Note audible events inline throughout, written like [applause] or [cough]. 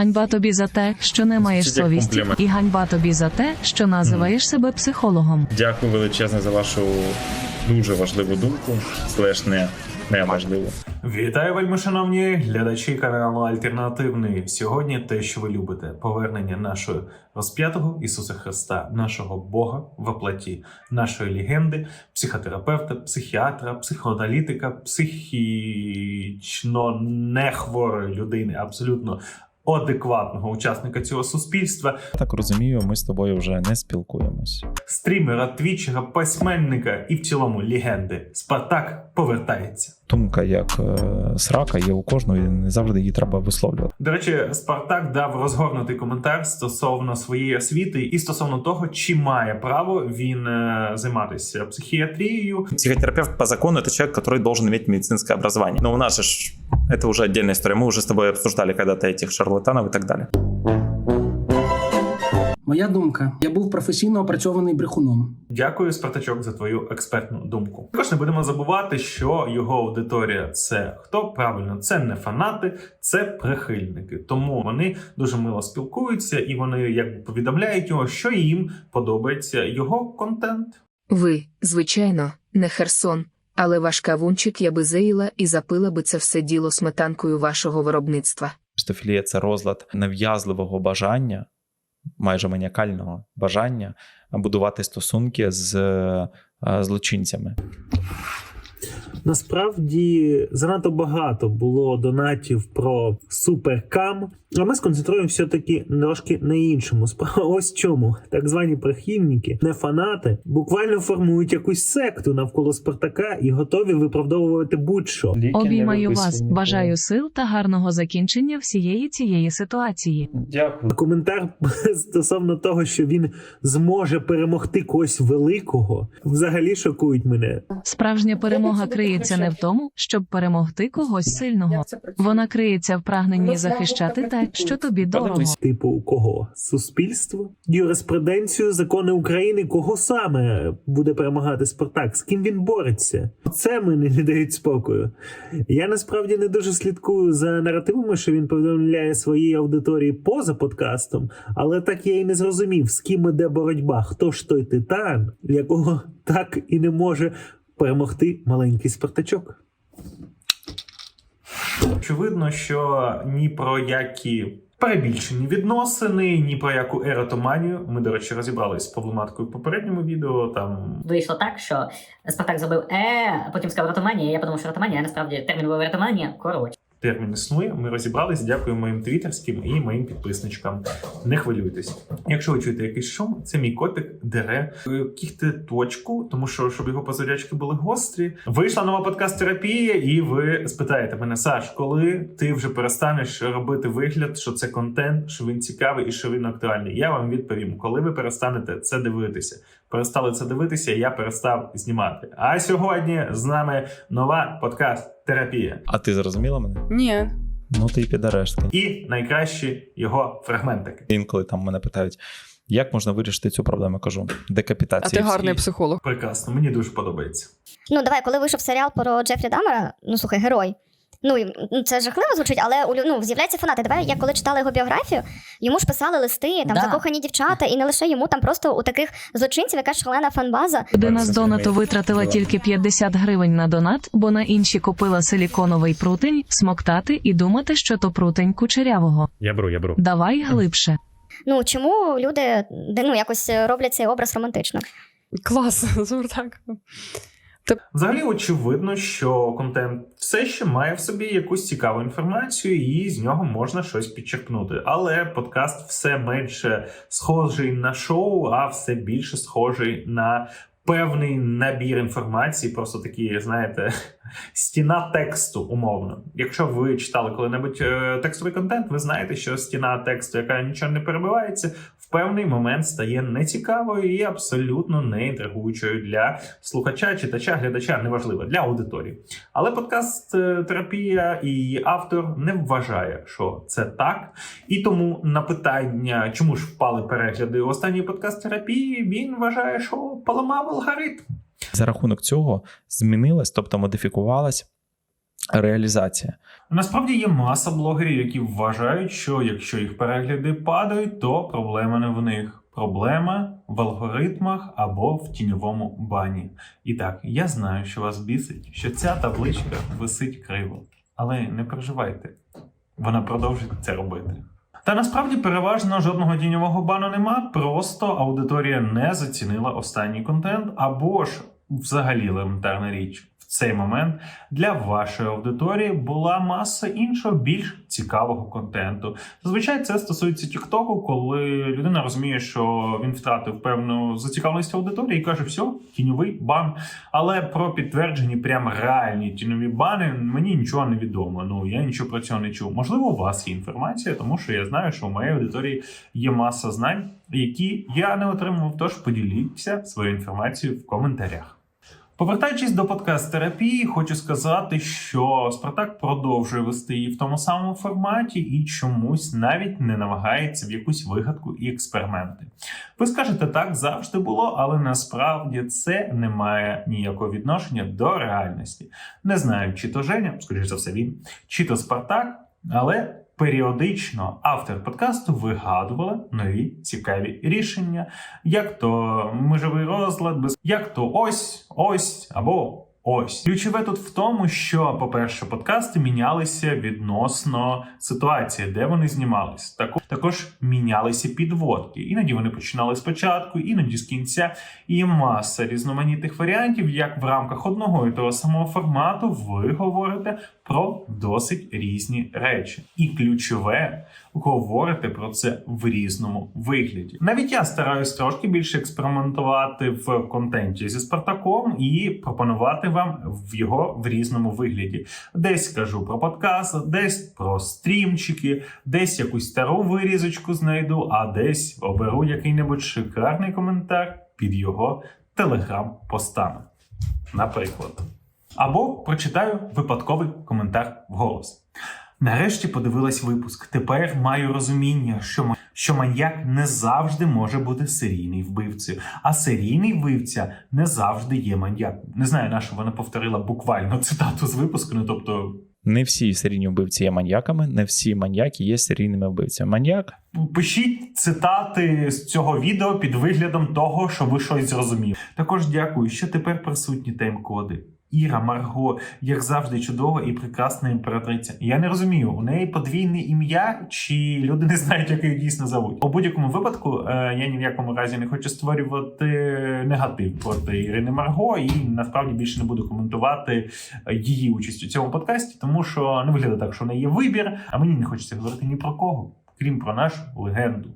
Ганьба тобі за те, що не маєш совісті, комплімент. і ганьба тобі за те, що називаєш себе психологом. Дякую величезне за вашу дуже важливу думку, слеш не, не важливу. Вітаю, вельми шановні глядачі каналу Альтернативний. Сьогодні те, що ви любите, повернення нашого розп'ятого Ісуса Христа, нашого Бога в оплаті, нашої легенди, психотерапевта, психіатра, психоаналітика, психічно нехворої людини, абсолютно адекватного учасника цього суспільства, Так розумію, ми з тобою вже не спілкуємось. стрімера, твічера, письменника і в цілому легенди. Спартак повертається Думка як е, срака є у кожного, і не завжди її треба висловлювати. До речі, Спартак дав розгорнутий коментар стосовно своєї освіти і стосовно того, чи має право він е, займатися психіатрією. Психотерапевт по закону это человек, который должен иметь медицинское образование. Но у нас же ж это уже отдельная история. Мы уже с тобой обсуждали когда-то этих шарлатанов и так далее. Моя думка: я був професійно опрацьований брехуном. Дякую, Спартачок, за твою експертну думку. Також не будемо забувати, що його аудиторія це хто правильно, це не фанати, це прихильники. Тому вони дуже мило спілкуються і вони якби повідомляють його, що їм подобається його контент. Ви, звичайно, не Херсон, але ваш кавунчик я би заїла і запила би це все діло сметанкою вашого виробництва. Стофілія це розлад нав'язливого бажання, майже маніакального бажання будувати стосунки з е, злочинцями. Насправді занадто багато було донатів про суперкам. А ми сконцентруємося все-таки трошки на іншому. Справа [laughs] ось чому так звані прихильники, не фанати, буквально формують якусь секту навколо Спартака і готові виправдовувати будь-що. Обіймаю вас, бажаю сил та гарного закінчення всієї цієї ситуації. Дякую. Коментар [laughs] стосовно того, що він зможе перемогти когось великого, взагалі шокують мене. Справжня перемога криється не в тому, щоб перемогти когось сильного. Вона криється в прагненні захищати те, що тобі дорого. Типу, кого? Суспільство? Юриспруденцію, закони України, кого саме буде перемагати Спартак? З ким він бореться? Це мені не дають спокою. Я насправді не дуже слідкую за наративами, що він повідомляє своїй аудиторії поза подкастом, але так я і не зрозумів, з ким іде боротьба, хто ж той титан, якого так і не може перемогти маленький Спартачок. Очевидно, що ні про які перебільшені відносини, ні про яку еротоманію. Ми, до речі, розібралися з проблематикою в попередньому відео. Там Вийшло так, що Спартак зробив е, а потім сказав ротоманія. Я подумав, що ротоманія, а насправді термін був еротоманія, Коротше. Термін існує. Ми розібрались. Дякую моїм твіттерським і моїм підписничкам. Не хвилюйтесь. Якщо ви чуєте якийсь шум, це мій котик дере кіхти точку, тому що щоб його позорячки були гострі. Вийшла нова подкаст-терапія, і ви спитаєте мене, Саш, коли ти вже перестанеш робити вигляд, що це контент, що він цікавий і що він актуальний? Я вам відповім, коли ви перестанете це дивитися. Перестали це дивитися, я перестав знімати. А сьогодні з нами нова подкаст-терапія. А ти зрозуміла мене? Ні. Ну ти й підарешки. і найкращі його фрагментики. Інколи там мене питають, як можна вирішити цю проблему? Кажу, А декапітація. ти гарний психолог. Прекрасно, мені дуже подобається. Ну, давай, коли вийшов серіал про Джефрі Дамера, ну слухай, герой. Ну, це жахливо звучить, але ну, з'являються фанати. Давай, я коли читала його біографію, йому ж писали листи, там Да. закохані дівчата, і не лише йому, там просто у таких злочинців якась шалена фанбаза. Людина з донату витратила тільки 50 гривень на донат, бо на інші купила силіконовий прутень, смоктати і думати, що то прутень кучерявого. Я беру, я беру. Давай глибше. Ну чому люди ну, якось роблять цей образ романтично? Клас, [laughs] Спартак. Взагалі, очевидно, що контент все ще має в собі якусь цікаву інформацію, і з нього можна щось підчерпнути. Але подкаст все менше схожий на шоу, а все більше схожий на. Певний набір інформації, просто такі, знаєте, стіна тексту, умовно. Якщо ви читали коли-небудь е, текстовий контент, ви знаєте, що стіна тексту, яка нічого не перебивається, в певний момент стає нецікавою і абсолютно не інтригуючою для слухача, читача, глядача, неважливо для аудиторії. Але подкаст е, терапія і автор не вважає, що це так. І тому на питання, чому ж впали перегляди останньої подкаст терапії, він вважає, що поламав алгоритм. За рахунок цього змінилась, тобто модифікувалась реалізація. Насправді є маса блогерів, які вважають, що якщо їх перегляди падають, то проблема не в них. Проблема в алгоритмах або в тіньовому бані. І так, я знаю, що вас бісить, що ця табличка висить криво. Але не переживайте, вона продовжить це робити. Та насправді переважно жодного тіньового бану нема, просто аудиторія не зацінила останній контент, або ж взагалі елементарна річ. Цей момент для вашої аудиторії була маса іншого більш цікавого контенту. Зазвичай це стосується Тіктоку, коли людина розуміє, що він втратив певну зацікавленість аудиторії і каже, все, тіньовий бан. Але про підтверджені прям реальні тіньові бани мені нічого не відомо. Ну я нічого про цього не чув. Можливо, у вас є інформація, тому що я знаю, що у моєї аудиторії є маса знань, які я не отримував. Тож поділіться своєю інформацією в коментарях. Повертаючись до подкаст-терапії, хочу сказати, що Спартак продовжує вести її в тому самому форматі і чомусь навіть не намагається в якусь вигадку і експерименти. Ви скажете, так завжди було, але насправді це не має ніякого відношення до реальності. Не знаю, чи то Женя, скоріш за все, він, чи то Спартак, але. Періодично автор подкасту вигадували нові цікаві рішення, як то межовий розлад, без як то ось, ось або ось. Ключове тут в тому, що, по-перше, подкасти мінялися відносно ситуації, де вони знімались. Також, також мінялися підводки. Іноді вони починали спочатку, іноді з кінця. І маса різноманітних варіантів, як в рамках одного і того самого формату ви говорите про досить різні речі. І ключове говорите про це в різному вигляді. Навіть я стараюсь трошки більше експериментувати в контенті зі Спартаком і пропонувати вам в його в різному вигляді. Десь кажу про подкаст, десь про стрімчики, десь якусь стару вирізочку знайду, а десь оберу який-небудь шикарний коментар під його телеграм-постами. Наприклад. Або прочитаю випадковий коментар вголос. Нарешті подивилась випуск. Тепер маю розуміння, що, що маньяк не завжди може бути серійний вбивцею, а серійний вбивця не завжди є маньяком. Не знаю, на що вона повторила буквально цитату з випуску. Ну тобто, Не всі серійні вбивці є маньяками, не всі маньяки є серійними вбивцями. Маньяк пишіть цитати з цього відео під виглядом того, що ви щось зрозуміли. Також дякую, що тепер присутні тайм-коди. Іра Марго, як завжди, чудова і прекрасна імператриця. Я не розумію, у неї подвійне ім'я, чи люди не знають, як її дійсно зовуть. У будь-якому випадку е, я ні в якому разі не хочу створювати негатив проти Ірини Марго, і насправді більше не буду коментувати е, її участь у цьому подкасті, тому що не виглядає так, що в неї є вибір, а мені не хочеться говорити ні про кого, крім про нашу легенду,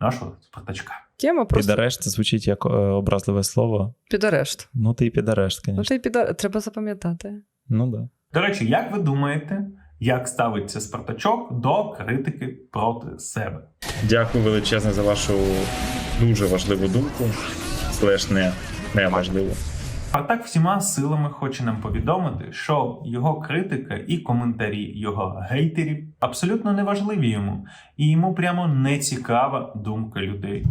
нашого спартачка. Тема просто під арешт звучить як е, образливе слово. під арешт. Ну ти і під арешт, Ну, ти під арешт. Треба запам'ятати. Ну да. До речі, як ви думаєте, як ставиться Спартачок до критики проти себе? Дякую величезне за вашу дуже важливу думку. Слеш не, не важливу. Спартак всіма силами хоче нам повідомити, що його критика і коментарі його гейтерів абсолютно не важливі йому, і йому прямо не цікава думка людей.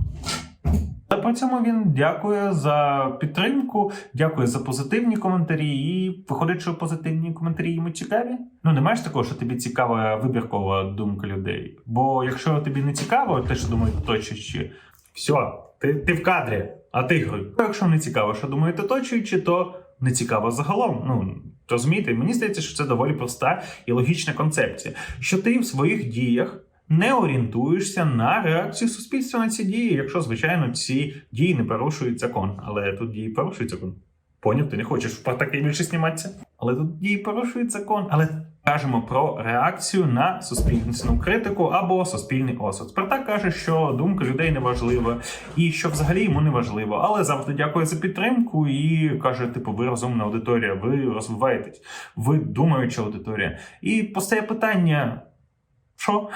Та при цьому він дякує за підтримку, дякує за позитивні коментарі. І виходить, що позитивні коментарі йому цікаві. Ну не маєш такого, що тобі цікава вибіркова думка людей. Бо якщо тобі не цікаво, те, що думають оточуючі, все, ти, ти в кадрі, а ти грай. Якщо не цікаво, що думають оточуючі, то не цікаво загалом. Ну розумієте, мені здається, що це доволі проста і логічна концепція. Що ти в своїх діях не орієнтуєшся на реакцію суспільства на ці дії, якщо, звичайно, ці дії не порушують закон. Але тут дії порушують закон. Поняв, ти не хочеш в Спартаки більше зніматися. Але тут дії порушують закон. Але кажемо про реакцію на суспільну критику або суспільний осуд. Спартак каже, що думка людей не важлива і що взагалі йому не важливо. Але завжди дякує за підтримку і каже: типу, ви розумна аудиторія, ви розвиваєтесь, ви думаюча аудиторія. І постає питання: що?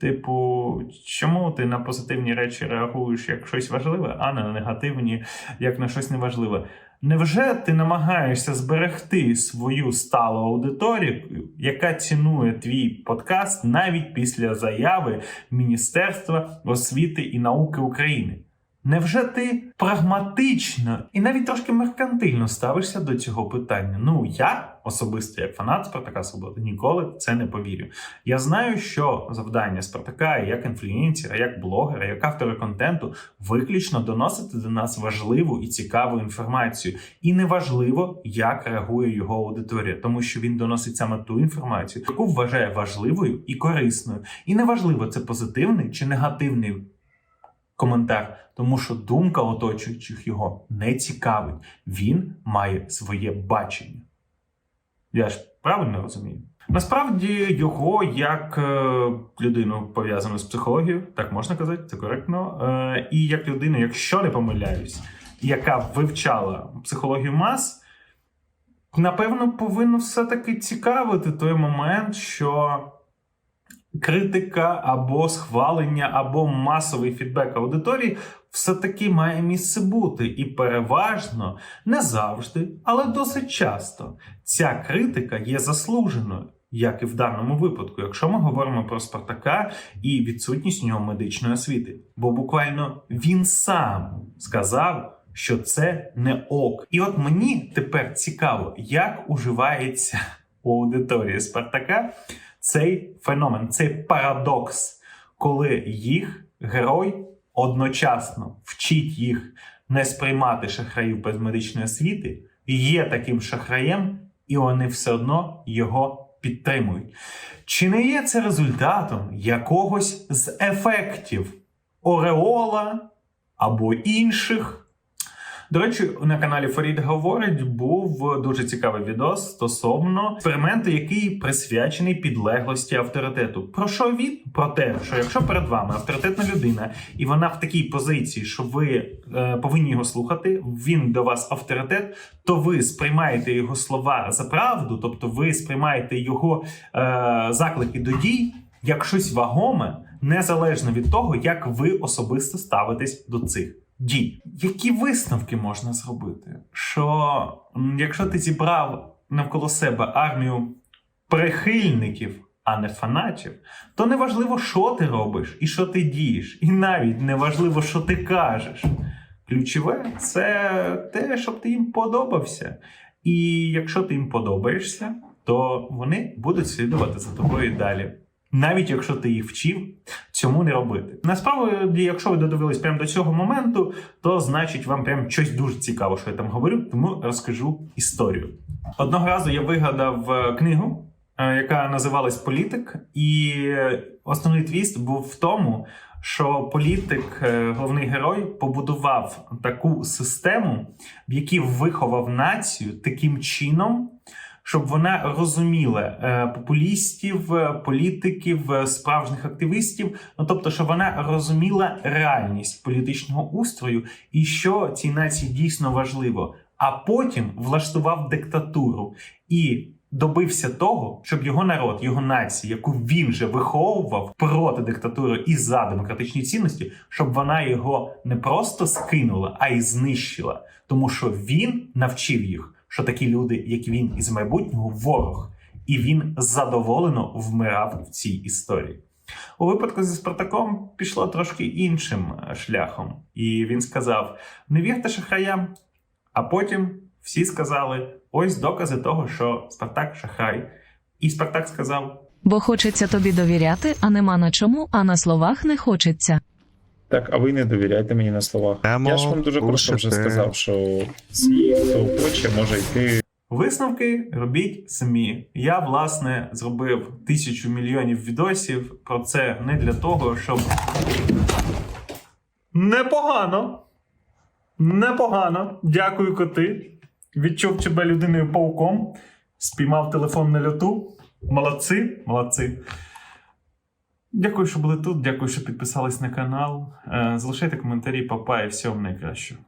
Типу, чому ти на позитивні речі реагуєш як щось важливе, а на негативні як на щось неважливе? Невже ти намагаєшся зберегти свою сталу аудиторію, яка цінує твій подкаст навіть після заяви Міністерства освіти і науки України? Невже ти прагматично і навіть трошки меркантильно ставишся до цього питання? Ну я особисто, як фанат Спартака Свободи, ніколи в це не повірю. Я знаю, що завдання Спартака як інфлюенсера, як блогера, як автора контенту виключно доносити до нас важливу і цікаву інформацію. І неважливо, як реагує його аудиторія, тому що він доносить саме ту інформацію, яку вважає важливою і корисною. І неважливо, це позитивний чи негативний коментар, тому що думка оточуючих його не цікавить. Він має своє бачення. Я ж правильно розумію? Насправді його як е, людину пов'язану з психологією, так можна казати, це коректно. Е, і як людину, якщо не помиляюсь, яка вивчала психологію мас, напевно, повинно все-таки цікавити той момент, що критика або схвалення, або масовий фідбек аудиторії все-таки має місце бути. І переважно, не завжди, але досить часто ця критика є заслуженою. Як і в даному випадку, якщо ми говоримо про Спартака і відсутність у нього медичної освіти, бо буквально він сам сказав, що це не ок. І от мені тепер цікаво, як уживається у аудиторії Спартака цей феномен, цей парадокс, коли їх герой одночасно вчить їх не сприймати шахраїв без медичної освіти, є таким шахраєм, і вони все одно його підтримують. Чи не є це результатом якогось з ефектів Ореола або інших? До речі, на каналі Фарід говорить був дуже цікавий відос стосовно експерименту, який присвячений підлеглості авторитету. Про що він? Про те, що якщо перед вами авторитетна людина, і вона в такій позиції, що ви е, повинні його слухати, він до вас авторитет, то ви сприймаєте його слова за правду, тобто ви сприймаєте його е, заклики до дій як щось вагоме, незалежно від того, як ви особисто ставитесь до цих дій. Які висновки можна зробити? Що якщо ти зібрав навколо себе армію прихильників, а не фанатів, то неважливо, що ти робиш і що ти дієш, і навіть неважливо, що ти кажеш. Ключове це те, щоб ти їм подобався. І якщо ти їм подобаєшся, то вони будуть слідувати за тобою далі. Навіть якщо ти їх вчив цьому не робити. Насправді, якщо ви додивились прямо до цього моменту, то значить вам прям щось дуже цікаво, що я там говорю, тому розкажу історію. Одного разу я вигадав е, книгу, е, яка називалась Політик, і основний твіст був в тому, що політик, е, головний герой, побудував таку систему, в якій виховав націю таким чином, щоб вона розуміла е, популістів, е, політиків, е, справжніх активістів. Ну тобто, щоб вона розуміла реальність політичного устрою і що цій нації дійсно важливо. А потім влаштував диктатуру і добився того, щоб його народ, його нація, яку він же виховував проти диктатури і за демократичні цінності, щоб вона його не просто скинула, а й знищила, тому що він навчив їх що такі люди, як він із майбутнього, ворог, і він задоволено вмирав в цій історії. У випадку зі Спартаком пішло трошки іншим е, шляхом, і він сказав: не вірте шахраям. А потім всі сказали: ось докази того, що Спартак шахрай. І Спартак сказав: Бо хочеться тобі довіряти, а нема на чому, а на словах не хочеться. Так, а ви не довіряйте мені на словах. Я ж вам дуже просто вже сказав, що всі, хто хоче, може йти Висновки робіть самі. Я, власне, зробив тисячу мільйонів відосів про це не для того, щоб. Непогано. Непогано. Дякую, коти. Відчув тебе людиною пауком. Спіймав телефон на льоту. Молодці, молодці. Дякую, що були тут. Дякую, що підписались на канал. Е, Залишайте коментарі, папа і всього найкращого.